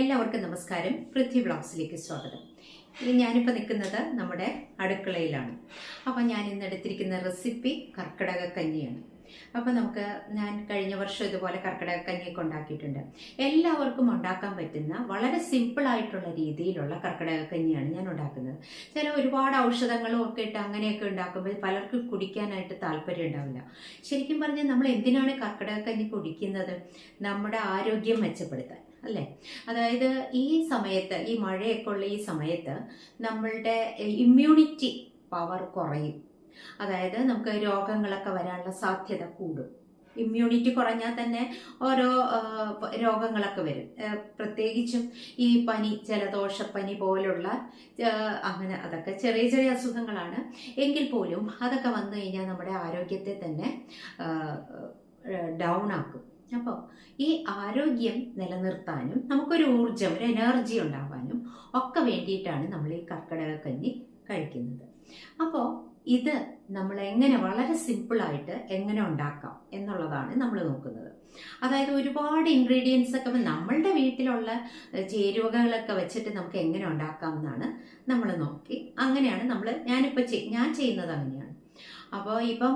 എല്ലാവർക്കും നമസ്കാരം. പൃഥ്വി വ്ളോഗ്സിലേക്ക് സ്വാഗതം. ഇത് ഞാനിപ്പോൾ നിൽക്കുന്നത് നമ്മുടെ അടുക്കളയിലാണ്. അപ്പോൾ ഞാൻ ഇന്ന് എടുത്തിരിക്കുന്ന റെസിപ്പി കർക്കിടക കഞ്ഞിയാണ് അപ്പോൾ നമുക്ക് ഞാൻ കഴിഞ്ഞ വർഷം ഇതുപോലെ കർക്കിടക കഞ്ഞിയൊക്കെ ഉണ്ടാക്കിയിട്ടുണ്ട്. എല്ലാവർക്കും ഉണ്ടാക്കാൻ പറ്റുന്ന വളരെ സിമ്പിളായിട്ടുള്ള രീതിയിലുള്ള കർക്കിടക കഞ്ഞിയാണ് ഞാൻ ഉണ്ടാക്കുന്നത്. ചില ഒരുപാട് ഔഷധങ്ങളും ഒക്കെ ഇട്ട് അങ്ങനെയൊക്കെ ഉണ്ടാക്കുമ്പോൾ പലർക്കും കുടിക്കാനായിട്ട് താല്പര്യം ഉണ്ടാവില്ല. ശരിക്കും പറഞ്ഞാൽ നമ്മൾ എന്തിനാണ് കർക്കിടക കഞ്ഞി കുടിക്കുന്നത്? നമ്മുടെ ആരോഗ്യം മെച്ചപ്പെടുത്താൻ. അല്ലേ? അതായത് ഈ സമയത്ത് ഈ മഴയൊക്കെ ഉള്ള ഈ സമയത്ത് നമ്മളുടെ ഇമ്മ്യൂണിറ്റി പവർ കുറയും. അതായത് നമുക്ക് രോഗങ്ങളൊക്കെ വരാനുള്ള സാധ്യത കൂടും. ഇമ്മ്യൂണിറ്റി കുറഞ്ഞാൽ തന്നെ ഓരോ രോഗങ്ങളൊക്കെ വരും. പ്രത്യേകിച്ചും ഈ പനി ജലദോഷപ്പനി പോലുള്ള അങ്ങനെ അതൊക്കെ ചെറിയ ചെറിയ അസുഖങ്ങളാണ്. എങ്കിൽ പോലും അതൊക്കെ വന്നു കഴിഞ്ഞാൽ നമ്മുടെ ആരോഗ്യത്തെ തന്നെ ഡൗൺ ആക്കും. അപ്പോൾ ഈ ആരോഗ്യം നിലനിർത്താനും നമുക്കൊരു ഊർജം ഒരു എനർജി ഉണ്ടാവാനും ഒക്കെ വേണ്ടിയിട്ടാണ് നമ്മൾ ഈ കർക്കിടക കഞ്ഞി കഴിക്കുന്നത്. അപ്പോൾ ഇത് നമ്മൾ എങ്ങനെ വളരെ സിമ്പിളായിട്ട് എങ്ങനെ ഉണ്ടാക്കാം എന്നുള്ളതാണ് നമ്മൾ നോക്കുന്നത്. അതായത് ഒരുപാട് ഇൻഗ്രീഡിയൻസ് ഒക്കെ നമ്മളുടെ വീട്ടിലുള്ള ചേരുവകളൊക്കെ വെച്ചിട്ട് നമുക്ക് എങ്ങനെ ഉണ്ടാക്കാം എന്നാണ് നമ്മൾ നോക്കി. അങ്ങനെയാണ് നമ്മൾ ഞാനിപ്പോൾ ഞാൻ ചെയ്യുന്നത് അങ്ങനെയാണ് അപ്പോൾ ഇപ്പം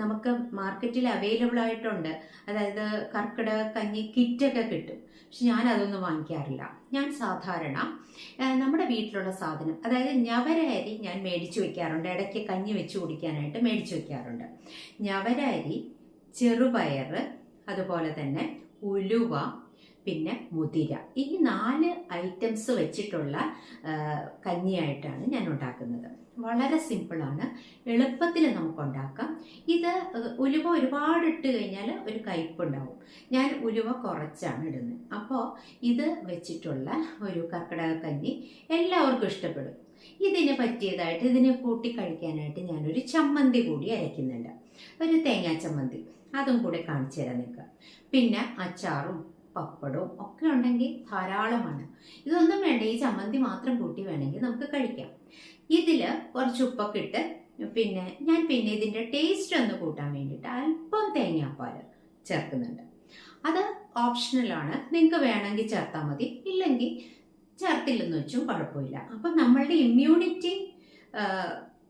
നമുക്ക് മാർക്കറ്റിൽ അവൈലബിൾ ആയിട്ടുണ്ട്. അതായത് കർക്കിടക കഞ്ഞി കിറ്റൊക്കെ കിട്ടും. പക്ഷെ ഞാൻ അതൊന്നും വാങ്ങിക്കാറില്ല. ഞാൻ സാധാരണ നമ്മുടെ വീട്ടിലുള്ള സാധനം അതായത് ഞവര അരി ഞാൻ മേടിച്ചു വെക്കാറുണ്ട്. ഇടയ്ക്ക് കഞ്ഞി വെച്ച് കുടിക്കാനായിട്ട് മേടിച്ചു വെക്കാറുണ്ട്. ഞവര അരി ചെറുപയർ അതുപോലെ തന്നെ ഉലുവ പിന്നെ മുതിര. ഈ നാല് ഐറ്റംസ് വെച്ചിട്ടുള്ള കഞ്ഞിയായിട്ടാണ് ഞാൻ ഉണ്ടാക്കുന്നത്. വളരെ സിമ്പിളാണ് എളുപ്പത്തിൽ നമുക്ക് ഉണ്ടാക്കാം. ഇത് ഉലുവ ഒരുപാട് ഇട്ട് കഴിഞ്ഞാൽ ഒരു കയ്പുണ്ടാവും. ഞാൻ ഉലുവ കുറച്ചാണ് ഇടുന്നത്. അപ്പോൾ ഇത് വെച്ചിട്ടുള്ള ഒരു കർക്കിടക കഞ്ഞി എല്ലാവർക്കും ഇഷ്ടപ്പെടും. ഇതിന് പറ്റിയതായിട്ട് ഇതിനെ കൂട്ടി കഴിക്കാനായിട്ട് ഞാനൊരു ചമ്മന്തി കൂടി അരയ്ക്കുന്നുണ്ട്. ഒരു തേങ്ങാ ചമ്മന്തി. അതും കൂടെ കാണിച്ചു തരാം നിങ്ങൾക്ക്. പിന്നെ അച്ചാറും പപ്പടവും ഒക്കെ ഉണ്ടെങ്കിൽ ധാരാളമാണ് ഇതൊന്നും വേണ്ട. ഈ ചമ്മന്തി മാത്രം കൂട്ടി വേണമെങ്കിൽ നമുക്ക് കഴിക്കാം. ഇതിൽ കുറച്ച് ഉപ്പൊക്കെ ഇട്ട് പിന്നെ ഞാൻ പിന്നെ ഇതിന്റെ ടേസ്റ്റ് ഒന്ന് കൂട്ടാൻ വേണ്ടിയിട്ട് അല്പം തേങ്ങാപ്പാൽ ചേർക്കുന്നുണ്ട്. അത് ഓപ്ഷണലാണ് നിങ്ങൾക്ക് വേണമെങ്കിൽ ചേർത്താൽ മതി. ഇല്ലെങ്കിൽ ചേർത്തില്ലെന്ന് വെച്ചും കുഴപ്പമില്ല. അപ്പം നമ്മളുടെ ഇമ്മ്യൂണിറ്റി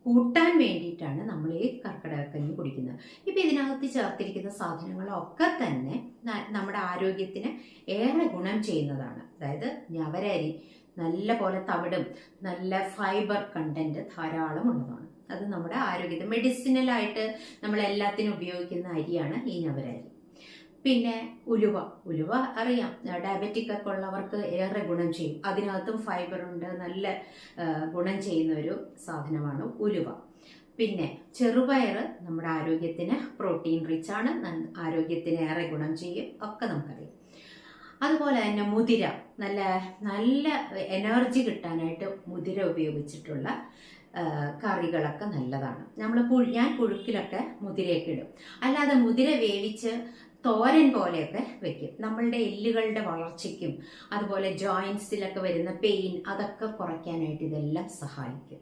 കൂട്ടാൻ വേണ്ടിയിട്ടാണ് നമ്മൾ ഈ കർക്കിടകക്കഞ്ഞി കുടിക്കുന്നത്. ഇപ്പം ഇതിനകത്ത് ചേർത്തിരിക്കുന്ന സാധനങ്ങളൊക്കെ തന്നെ നമ്മുടെ ആരോഗ്യത്തിന് ഏറെ ഗുണം ചെയ്യുന്നതാണ്. അതായത് ഞവരരി നല്ല പോലെ തവിടും നല്ല ഫൈബർ കണ്ടന്റ് ധാരാളം ഉള്ളതാണ്. അത് നമ്മുടെ ആരോഗ്യത്തെ മെഡിസിനലായിട്ട് നമ്മൾ എല്ലാത്തിനും ഉപയോഗിക്കുന്ന അരിയാണ് ഈ ഞവരരി. പിന്നെ ഉലുവ. ഉലുവ അറിയാം. ഡയബറ്റിക് ഒക്കെ ഉള്ളവർക്ക് ഏറെ ഗുണം ചെയ്യും. അതിനകത്തും ഫൈബർ ഉണ്ട്. നല്ല ഗുണം ചെയ്യുന്ന ഒരു സാധനമാണ് ഉലുവ. പിന്നെ ചെറുപയർ നമ്മുടെ ആരോഗ്യത്തിന് പ്രോട്ടീൻ റിച്ച് ആണ്. ആരോഗ്യത്തിന് ഏറെ ഗുണം ചെയ്യും. ഒക്കെ നമുക്കറിയാം. അതുപോലെ തന്നെ മുതിര. നല്ല നല്ല എനർജി കിട്ടാനായിട്ട് മുതിര ഉപയോഗിച്ചിട്ടുള്ള കറികളൊക്കെ നല്ലതാണ്. നമ്മൾ ഞാൻ പുഴുക്കിലൊക്കെ മുതിരയൊക്കെ ഇടും. അല്ലാതെ മുതിര വേവിച്ച് തോരൻ പോലെയൊക്കെ വെക്കും. നമ്മളുടെ എല്ലുകളുടെ വളർച്ചയ്ക്കും അതുപോലെ ജോയിൻസിലൊക്കെ വരുന്ന പെയിൻ അതൊക്കെ കുറയ്ക്കാനായിട്ട് ഇതെല്ലാം സഹായിക്കും.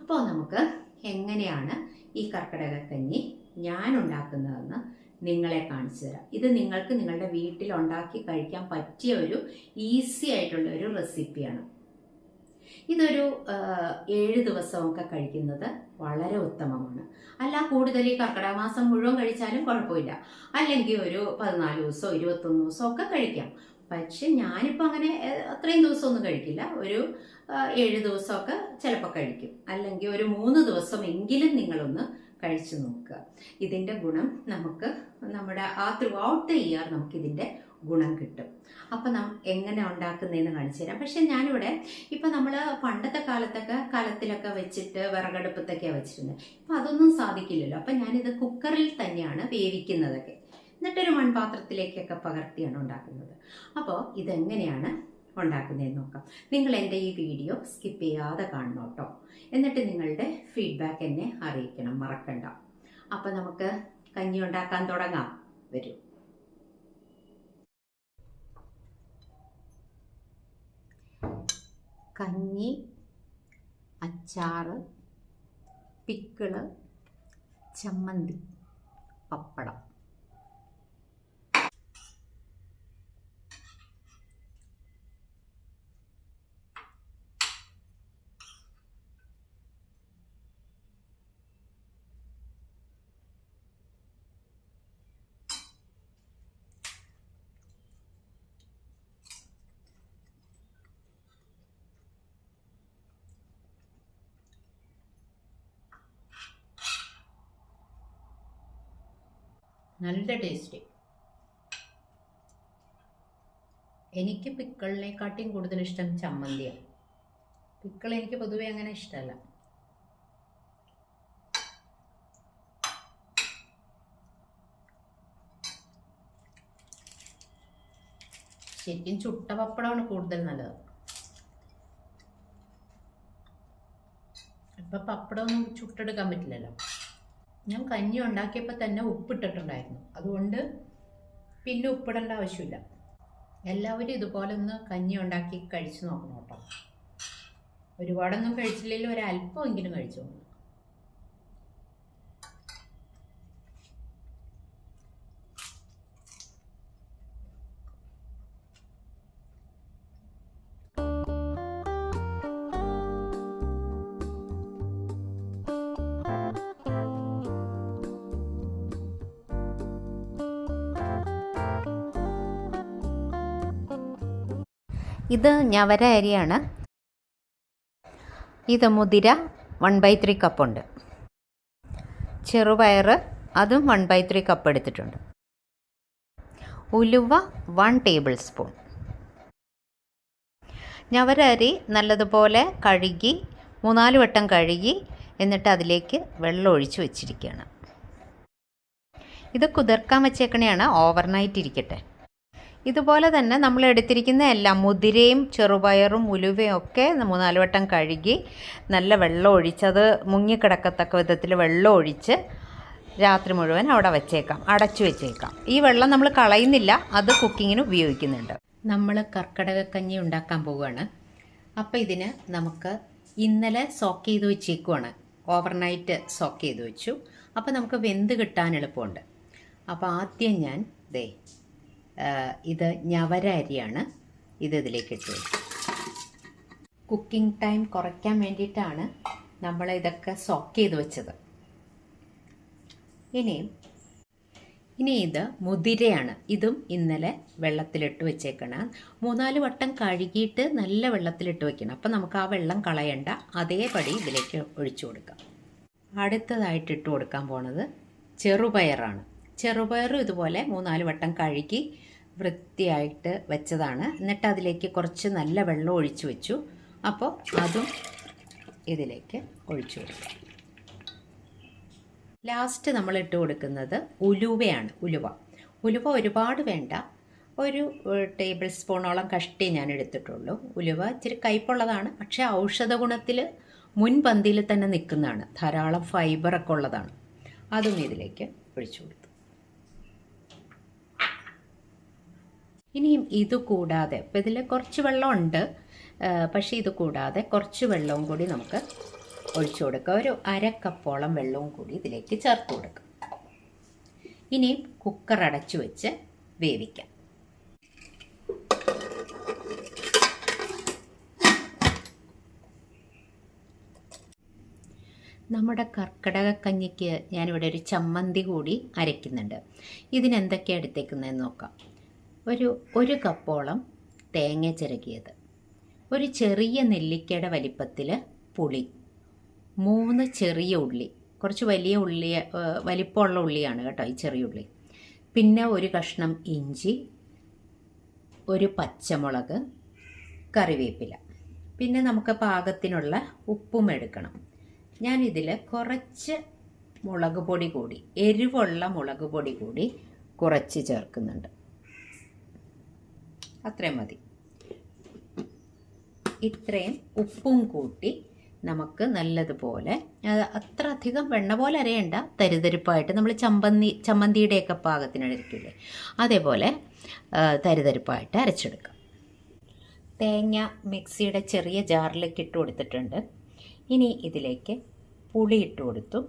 അപ്പോൾ നമുക്ക് എങ്ങനെയാണ് ഈ കർക്കിടക കഞ്ഞി ഞാൻ ഉണ്ടാക്കുന്നതെന്ന് നിങ്ങളെ കാണിച്ചു തരാം. ഇത് നിങ്ങൾക്ക് നിങ്ങളുടെ വീട്ടിൽ ഉണ്ടാക്കി കഴിക്കാൻ പറ്റിയ ഒരു ഈസി ആയിട്ടുള്ള ഒരു റെസിപ്പിയാണ് ഇതൊരു ഏഴ് ദിവസമൊക്കെ കഴിക്കുന്നത് വളരെ ഉത്തമമാണ്. അല്ല കൂടുതൽ ഈ കർക്കിടക മാസം മുഴുവൻ കഴിച്ചാലും കുഴപ്പമില്ല. അല്ലെങ്കിൽ ഒരു പതിനാല് ദിവസമോ ഇരുപത്തൊന്ന് ദിവസമോ ഒക്കെ കഴിക്കാം. പക്ഷെ ഞാനിപ്പോൾ അങ്ങനെ അത്രയും ദിവസമൊന്നും കഴിക്കില്ല. ഒരു ഏഴ് ദിവസമൊക്കെ ചിലപ്പോൾ കഴിക്കും. അല്ലെങ്കിൽ ഒരു മൂന്ന് ദിവസം എങ്കിലും നിങ്ങളൊന്ന് കഴിച്ചു നോക്കുക. ഇതിന്റെ ഗുണം നമുക്ക് നമ്മുടെ ആ ത്രൂ ഔട്ട് ദ ഇയർ നമുക്ക് ഇതിന്റെ ഗുണം കിട്ടും. അപ്പം നാം എങ്ങനെ ഉണ്ടാക്കുന്നതെന്ന് കാണിച്ചു തരാം. പക്ഷെ ഞാനിവിടെ ഇപ്പം നമ്മൾ പണ്ടത്തെ കാലത്തൊക്കെ കലത്തിലൊക്കെ വെച്ചിട്ട് വിറകടുപ്പത്തൊക്കെയാണ് വെച്ചിരുന്നത് ഇപ്പം അതൊന്നും സാധിക്കില്ലല്ലോ. അപ്പം ഞാനിത് കുക്കറിൽ തന്നെയാണ് വേവിക്കുന്നതൊക്കെ. എന്നിട്ടൊരു മൺപാത്രത്തിലേക്കൊക്കെ പകർത്തിയാണ് ഉണ്ടാക്കുന്നത്. അപ്പോൾ ഇതെങ്ങനെയാണ് ഉണ്ടാക്കുന്നതെന്ന് നോക്കാം. നിങ്ങൾ എന്റെ ഈ വീഡിയോ സ്കിപ്പ് ചെയ്യാതെ കാണണം കേട്ടോ. എന്നിട്ട് നിങ്ങളുടെ ഫീഡ്ബാക്ക് എന്നെ അറിയിക്കണം. മറക്കണ്ട. അപ്പം നമുക്ക് കഞ്ഞി ഉണ്ടാക്കാൻ തുടങ്ങാം. വരൂ. കഞ്ഞി അച്ചാറ് പിക്കിൾ ചമ്മന്തി പപ്പടം. നല്ല ടേസ്റ്റ് എനിക്ക് പിക്കളിനെക്കാട്ടിയും കൂടുതൽ ഇഷ്ടം ചമ്മന്തിയാണ് പിക്കിൾ എനിക്ക് പൊതുവെ അങ്ങനെ ഇഷ്ടമല്ല. ശരിക്കും ചുട്ട പപ്പടമാണ് കൂടുതൽ നല്ലത്. ഇപ്പൊ പപ്പടമൊന്നും ചുട്ടെടുക്കാൻ പറ്റില്ലല്ലോ. ഞാൻ കഞ്ഞി ഉണ്ടാക്കിയപ്പോൾ തന്നെ ഉപ്പിട്ടിട്ടുണ്ടായിരുന്നു. അതുകൊണ്ട് പിന്നെ ഉപ്പിടേണ്ട ആവശ്യമില്ല. എല്ലാവരും ഇതുപോലെ ഒന്ന് കഞ്ഞി ഉണ്ടാക്കി കഴിച്ചു നോക്കണം കേട്ടോ. ഒരുപാടൊന്നും കഴിച്ചില്ലെങ്കിൽ ഒരല്പമെങ്കിലും കഴിച്ചു നോക്കണം. ഇത് ഞവര അരിയാണ്. ഇത് മുതിര വൺ ബൈ ത്രീ കപ്പുണ്ട് ചെറുപയർ അതും വൺ ബൈ ത്രീ കപ്പ് എടുത്തിട്ടുണ്ട്. ഉലുവ വൺ ടേബിൾ സ്പൂൺ ഞവര അരി നല്ലതുപോലെ കഴുകി മൂന്നാൽ വട്ടം കഴുകി എന്നിട്ട് അതിലേക്ക് വെള്ളം ഒഴിച്ച് വെച്ചിരിക്കുകയാണ്. ഇത് കുതിർക്കാൻ വെച്ചേക്കണെയാണ്. ഓവർനൈറ്റ് ഇരിക്കട്ടെ. ഇതുപോലെ തന്നെ നമ്മൾ എടുത്തിരിക്കുന്ന എല്ലാം മുതിരയും ചെറുപയറും ഉലുവയും ഒക്കെ മൂന്നാൽ വട്ടം കഴുകി നല്ല വെള്ളം ഒഴിച്ച് അത് മുങ്ങിക്കിടക്കത്തക്ക വിധത്തിൽ വെള്ളം ഒഴിച്ച് രാത്രി മുഴുവൻ അവിടെ വെച്ചേക്കാം അടച്ചു വെച്ചേക്കാം. ഈ വെള്ളം നമ്മൾ കളയുന്നില്ല അത് കുക്കിങ്ങിന് ഉപയോഗിക്കുന്നുണ്ട്. നമ്മൾ കർക്കിടകക്കഞ്ഞി ഉണ്ടാക്കാൻ പോവുകയാണ്. അപ്പോൾ ഇതിന് നമുക്ക് ഇന്നലെ സോക്ക് ചെയ്ത് വെച്ചേക്കുവാണ്. ഓവർനൈറ്റ് സോക്ക് ചെയ്ത് വെച്ചു. അപ്പോൾ നമുക്ക് വെന്ത് കിട്ടാൻ എളുപ്പമുണ്ട്. അപ്പോൾ ആദ്യം ഞാൻ ദേ ഇത് ഞവര അരിയാണ് ഇത് ഇതിലേക്ക് ഇട്ട് കുക്കിംഗ് ടൈം കുറയ്ക്കാൻ വേണ്ടിയിട്ടാണ് നമ്മൾ ഇതൊക്കെ സോക്ക് ചെയ്ത് വെച്ചത്. ഇനി ഇനി ഇത് മുതിരയാണ്. ഇതും ഇന്നലെ വെള്ളത്തിലിട്ട് വെച്ചേക്കണം. മൂന്നാൽ വട്ടം കഴുകിയിട്ട് നല്ല വെള്ളത്തിലിട്ട് വെക്കണം. അപ്പം നമുക്ക് ആ വെള്ളം കളയണ്ട. അതേപടി ഇതിലേക്ക് ഒഴിച്ചു കൊടുക്കാം. അടുത്തതായിട്ട് ഇട്ട് കൊടുക്കാൻ പോണത് ചെറുപയറാണ്. ചെറുപയറും ഇതുപോലെ മൂന്നാൽ വട്ടം കഴുകി വൃത്തിയായിട്ട് വെച്ചതാണ്. എന്നിട്ട് അതിലേക്ക് കുറച്ച് നല്ല വെള്ളം ഒഴിച്ചു വെച്ചു. അപ്പോൾ അതും ഇതിലേക്ക് ഒഴിച്ചു കൊടുക്കുക ലാസ്റ്റ് നമ്മൾ ഇട്ട് കൊടുക്കുന്നത് ഉലുവയാണ് ഉലുവ. ഉലുവ ഒരുപാട് വേണ്ട. ഒരു ടേബിൾ സ്പൂണോളം കഷ്ടി ഞാൻ എടുത്തിട്ടുള്ളൂ. ഉലുവ ഇച്ചിരി കയ്പുള്ളതാണ്. പക്ഷേ ഔഷധ ഗുണത്തിൽ മുൻപന്തിയിൽ തന്നെ നിൽക്കുന്നതാണ്. ധാരാളം ഫൈബറൊക്കെ ഉള്ളതാണ്. അതും ഇതിലേക്ക് ഒഴിച്ചു കൊടുത്തു ഇനിയും ഇത് കൂടാതെ ഇപ്പം ഇതിൽ കുറച്ച് വെള്ളമുണ്ട്. പക്ഷേ ഇത് കൂടാതെ കുറച്ച് വെള്ളവും കൂടി നമുക്ക് ഒഴിച്ചു കൊടുക്കുക ഒരു അരക്കപ്പോളം കപ്പോളം വെള്ളവും കൂടി ഇതിലേക്ക് ചേർത്ത് കൊടുക്കുക ഇനിയും കുക്കർ അടച്ചു വെച്ച് വേവിക്കാം. നമ്മുടെ കർക്കിടക കഞ്ഞിക്ക് ഞാനിവിടെ ഒരു ചമ്മന്തി കൂടി അരയ്ക്കുന്നുണ്ട്. ഇതിനെന്തൊക്കെയാണ് എടുത്തേക്കുന്നതെന്ന് നോക്കാം. ഒരു ഒരു കപ്പോളം തേങ്ങ ചിരകിയത്. ഒരു ചെറിയ നെല്ലിക്കയുടെ വലിപ്പത്തിൽ പുളി. മൂന്ന് ചെറിയ ഉള്ളി. കുറച്ച് വലിയ ഉള്ളി വലിപ്പമുള്ള ഉള്ളിയാണ് കേട്ടോ ഈ ചെറിയ ഉള്ളി. പിന്നെ ഒരു കഷ്ണം ഇഞ്ചി ഒരു പച്ചമുളക് കറിവേപ്പില. പിന്നെ നമുക്ക് പാകത്തിനുള്ള ഉപ്പും എടുക്കണം. ഞാനിതിൽ കുറച്ച് മുളക് പൊടി കൂടി എരിവുള്ള മുളക് പൊടി കൂടി കുറച്ച് ചേർക്കുന്നുണ്ട്. അത്രയും മതി. ഇത്രയും ഉപ്പും കൂട്ടി നമുക്ക് നല്ലതുപോലെ അത്ര അധികം വെണ്ണ പോലെ അരയണ്ട തരിതരിപ്പായിട്ട്. നമ്മൾ ചമ്പന്തി ചമ്മന്തിയുടെയൊക്കെ പാകത്തിനടിക്കില്ലേ അതേപോലെ തരിതരിപ്പായിട്ട് അരച്ചെടുക്കാം. തേങ്ങ മിക്സിയുടെ ചെറിയ ജാറിലേക്ക് ഇട്ട് കൊടുത്തിട്ടുണ്ട്. ഇനി ഇതിലേക്ക് പുളി ഇട്ട് കൊടുത്തു.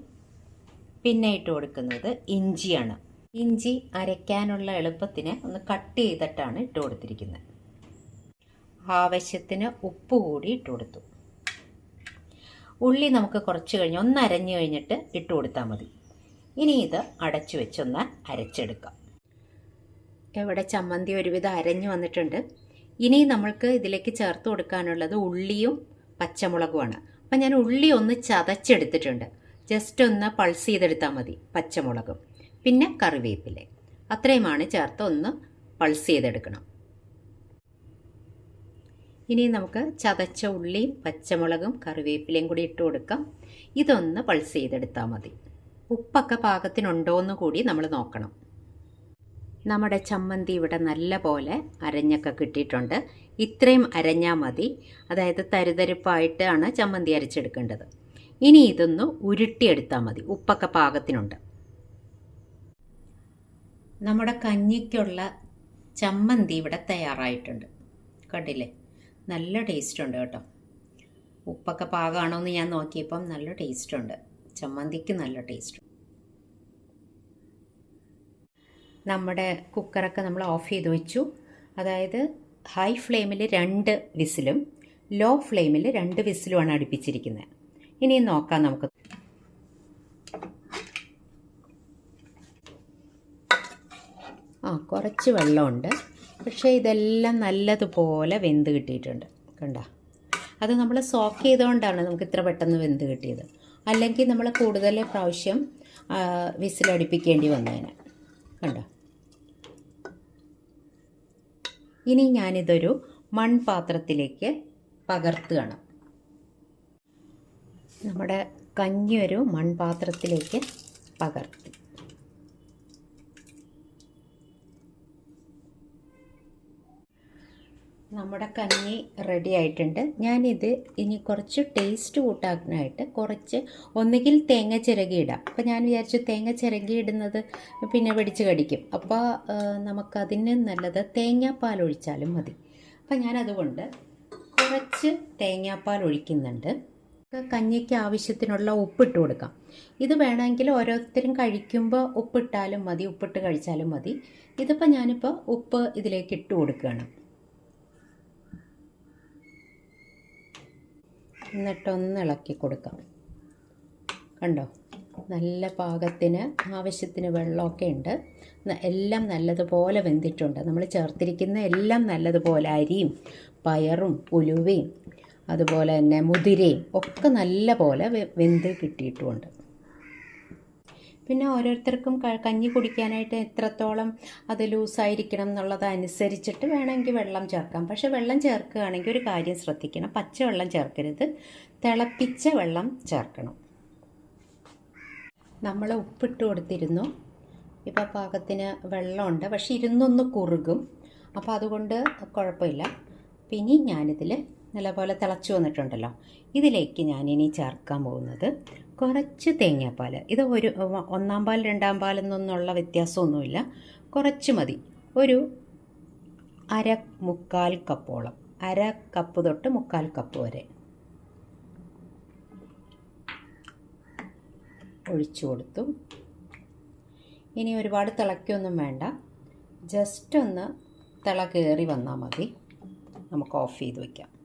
പിന്നെ ഇട്ട് കൊടുക്കുന്നത് ഇഞ്ചിയാണ്. ഇഞ്ചി അരയ്ക്കാനുള്ള എളുപ്പത്തിന് ഒന്ന് കട്ട് ചെയ്തിട്ടാണ് ഇട്ട് കൊടുത്തിരിക്കുന്നത്. ആവശ്യത്തിന് ഉപ്പ് കൂടി ഇട്ട് കൊടുത്തു. ഉള്ളി നമുക്ക് കുറച്ച് കഴിഞ്ഞ് ഒന്ന് അരഞ്ഞു കഴിഞ്ഞിട്ട് ഇട്ട് കൊടുത്താൽ മതി. ഇനി ഇത് അടച്ചു വെച്ചൊന്ന് അരച്ചെടുക്കാം. ഇവിടെ ചമ്മന്തി ഒരുവിധം അരഞ്ഞു വന്നിട്ടുണ്ട്. ഇനി നമ്മൾക്ക് ഇതിലേക്ക് ചേർത്ത് കൊടുക്കാനുള്ളത് ഉള്ളിയും പച്ചമുളകുമാണ്. അപ്പം ഞാൻ ഉള്ളി ഒന്ന് ചതച്ചെടുത്തിട്ടുണ്ട്. ജസ്റ്റ് ഒന്ന് പൾസ് ചെയ്തെടുത്താൽ മതി പച്ചമുളകും. പിന്നെ കറിവേപ്പില. അത്രയുമാണ് ചേർത്ത് ഒന്ന് പൾസ് ചെയ്തെടുക്കണം. ഇനി നമുക്ക് ചതച്ച ഉള്ളിയും പച്ചമുളകും കറിവേപ്പിലയും കൂടി ഇട്ട് കൊടുക്കാം. ഇതൊന്ന് പൾസ് ചെയ്തെടുത്താൽ മതി. ഉപ്പൊക്കെ പാകത്തിനുണ്ടോ എന്ന് കൂടി നമ്മൾ നോക്കണം. നമ്മുടെ ചമ്മന്തി ഇവിടെ നല്ല പോലെ അരഞ്ഞൊക്കെ കിട്ടിയിട്ടുണ്ട്. ഇത്രയും അരഞ്ഞാൽ മതി. അതായത് തരുതരിപ്പായിട്ടാണ് ചമ്മന്തി അരച്ചെടുക്കേണ്ടത്. ഇനി ഇതൊന്ന് ഉരുട്ടിയെടുത്താൽ മതി. ഉപ്പൊക്കെ പാകത്തിനുണ്ട്. നമ്മുടെ കഞ്ഞിക്കുള്ള ചമ്മന്തി ഇവിടെ തയ്യാറായിട്ടുണ്ട്. കണ്ടില്ലേ? നല്ല ടേസ്റ്റ് ഉണ്ട് കേട്ടോ. ഉപ്പൊക്കെ പാകമാണോ എന്ന് ഞാൻ നോക്കിയപ്പം നല്ല ടേസ്റ്റ് ഉണ്ട് ചമ്മന്തിക്ക് നല്ല ടേസ്റ്റ്. നമ്മുടെ കുക്കറൊക്കെ നമ്മൾ ഓഫ് ചെയ്ത് വെച്ചു. അതായത് ഹൈ ഫ്ലെയിമിൽ രണ്ട് വിസിലും ലോ ഫ്ലെയിമിൽ രണ്ട് വിസിലുമാണ് അടുപ്പിച്ചിരിക്കുന്നത്. ഇനി നോക്കാം നമുക്ക് ആ കുറച്ച് വെള്ളമുണ്ട്. പക്ഷേ ഇതെല്ലാം നല്ലതുപോലെ വെന്ത് കിട്ടിയിട്ടുണ്ട്. കണ്ട? അത് നമ്മൾ സോക്ക് ചെയ്തുകൊണ്ടാണ് നമുക്ക് ഇത്ര പെട്ടെന്ന് വെന്ത് കിട്ടിയത്. അല്ലെങ്കിൽ നമ്മൾ കൂടുതൽ പ്രാവശ്യം വിസിലടിപ്പിക്കേണ്ടി വന്നേനെ. കണ്ടോ? ഇനി ഞാനിതൊരു മൺപാത്രത്തിലേക്ക് പകർത്തുകയാണ്. നമ്മുടെ കഞ്ഞി ഒരു മൺപാത്രത്തിലേക്ക് പകർത്തി. നമ്മുടെ കഞ്ഞി റെഡി ആയിട്ടുണ്ട്. ഞാനിത് ഇനി കുറച്ച് ടേസ്റ്റ് കൂട്ടാനായിട്ട് കുറച്ച് ഒന്നുകിൽ തേങ്ങ ചിരകി ഇടാം. അപ്പോൾ ഞാൻ വിചാരിച്ചു തേങ്ങ ചിരകി ഇടുന്നത് പിന്നെ വെടിച്ച് കടിക്കും. അപ്പോൾ നമുക്കതിന് നല്ലത് തേങ്ങാപ്പാൽ ഒഴിച്ചാലും മതി. അപ്പോൾ ഞാനതുകൊണ്ട് കുറച്ച് തേങ്ങാപ്പാൽ ഒഴിക്കുന്നുണ്ട്. കഞ്ഞിക്ക് ആവശ്യത്തിനുള്ള ഉപ്പിട്ട് കൊടുക്കാം. ഇത് വേണമെങ്കിൽ ഓരോരുത്തരും കഴിക്കുമ്പോൾ ഉപ്പിട്ടാലും മതി ഉപ്പിട്ട് കഴിച്ചാലും മതി. ഇതിപ്പോൾ ഞാനിപ്പോൾ ഉപ്പ് ഇതിലേക്ക് ഇട്ട് കൊടുക്കുകയാണ്. എന്നിട്ടൊന്ന് ഇളക്കി കൊടുക്കാം. കണ്ടോ? നല്ല പാകത്തിന് ആവശ്യത്തിന് വെള്ളമൊക്കെ ഉണ്ട്. എല്ലാം നല്ലതുപോലെ വെന്തിട്ടുണ്ട്. നമ്മൾ ചേർത്തിരിക്കുന്ന എല്ലാം നല്ലതുപോലെ അരിയും പയറും ഉലുവയും അതുപോലെ തന്നെ മുതിരയും ഒക്കെ നല്ല പോലെ വെന്ത് കിട്ടിയിട്ടുമുണ്ട് പിന്നെ ഓരോരുത്തർക്കും കഞ്ഞി കുടിക്കാനായിട്ട് എത്രത്തോളം അത് ലൂസായിരിക്കണം എന്നുള്ളത് അനുസരിച്ചിട്ട് വേണമെങ്കിൽ വെള്ളം ചേർക്കാം. പക്ഷെ വെള്ളം ചേർക്കുകയാണെങ്കിൽ ഒരു കാര്യം ശ്രദ്ധിക്കണം. പച്ചവെള്ളം ചേർക്കരുത്. തിളപ്പിച്ച വെള്ളം ചേർക്കണം. നമ്മൾ ഉപ്പിട്ട് കൊടുത്തിരുന്നു. ഇപ്പോൾ പാകത്തിന് വെള്ളമുണ്ട്. പക്ഷെ ഇരുന്നൊന്ന് കുറുകും. അപ്പോൾ അതുകൊണ്ട് കുഴപ്പമില്ല. പിന്നെ ഞാനിതിൽ നല്ലപോലെ തിളച്ചു വന്നിട്ടുണ്ടല്ലോ. ഇതിലേക്ക് ഞാനിനി ചേർക്കാൻ പോകുന്നത് കുറച്ച് തേങ്ങാപ്പാൽ ഇത് ഒരു ഒന്നാം പാൽ രണ്ടാം പാൽ എന്നൊന്നുള്ള വ്യത്യാസമൊന്നുമില്ല. കുറച്ച് മതി. ഒരു അര മുക്കാൽ കപ്പോളം. അര കപ്പ് തൊട്ട് മുക്കാൽ കപ്പ് വരെ. ഒഴിച്ചു കൊടുത്തു. ഇനി ഒരുപാട് തിളയ്ക്കൊന്നും വേണ്ട. ജസ്റ്റ് ഒന്ന് തിള കയറി വന്നാൽ മതി. നമുക്ക് ഓഫ് ചെയ്ത് വയ്ക്കാം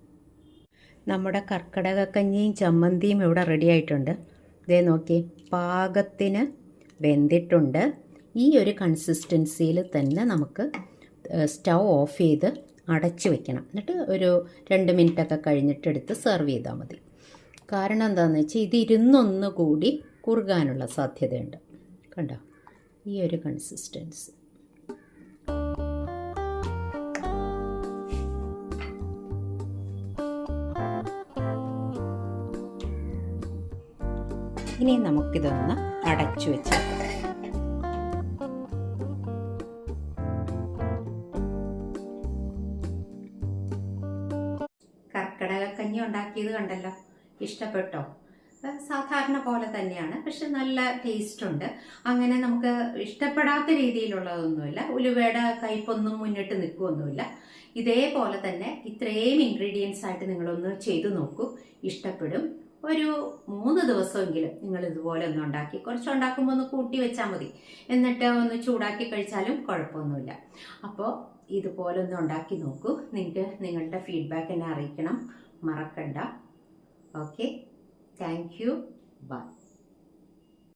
നമ്മുടെ കർക്കിടക കഞ്ഞിയും ചമ്മന്തിയും ഇവിടെ റെഡി ആയിട്ടുണ്ട്. ഇതേ നോക്കി പാകത്തിന് വെന്തിട്ടുണ്ട്. ഈ ഒരു കൺസിസ്റ്റൻസിയിൽ തന്നെ നമുക്ക് സ്റ്റൗ ഓഫ് ചെയ്ത് അടച്ച് വെക്കണം. എന്നിട്ട് ഒരു രണ്ട് മിനിറ്റൊക്കെ കഴിഞ്ഞിട്ട് എടുത്ത് സെർവ് ചെയ്താൽ മതി. കാരണം എന്താണെന്ന് വെച്ചാൽ ഇത് ഇരുന്നൊന്ന് കൂടി കുറുകാനുള്ള സാധ്യതയുണ്ട്. കണ്ടോ? ഈ ഒരു കൺസിസ്റ്റൻസി ഇനി നമുക്കിതൊന്ന് അടച്ചു വെച്ച് കർക്കിടകക്കഞ്ഞി ഉണ്ടാക്കിയത് കണ്ടല്ലോ. ഇഷ്ടപ്പെട്ടോ? സാധാരണ പോലെ തന്നെയാണ് പക്ഷെ നല്ല ടേസ്റ്റ് ഉണ്ട്. അങ്ങനെ നമുക്ക് ഇഷ്ടപ്പെടാത്ത രീതിയിലുള്ളതൊന്നുമില്ല. ഉലുവയുടെ കയ്പൊന്നും മുന്നിട്ട് നിൽക്കുകയൊന്നുമില്ല ഇതേപോലെ തന്നെ ഇത്രയും ഇൻഗ്രീഡിയൻസ് ആയിട്ട് നിങ്ങളൊന്ന് ചെയ്തു നോക്കൂ. ഇഷ്ടപ്പെടും. ഒരു മൂന്ന് ദിവസമെങ്കിലും നിങ്ങൾ ഇതുപോലെ ഒന്ന് ഉണ്ടാക്കി കുറച്ച് ഉണ്ടാക്കുമ്പോൾ ഒന്ന് കൂട്ടി വെച്ചാൽ മതി. എന്നിട്ട് ഒന്ന് ചൂടാക്കി കഴിച്ചാലും കുഴപ്പമൊന്നുമില്ല. അപ്പോൾ ഇതുപോലെ ഒന്ന് ഉണ്ടാക്കി നോക്കൂ. നിങ്ങൾക്ക് നിങ്ങളുടെ ഫീഡ്ബാക്ക് എന്നെ അറിയിക്കണം. മറക്കണ്ട. Okay thank you by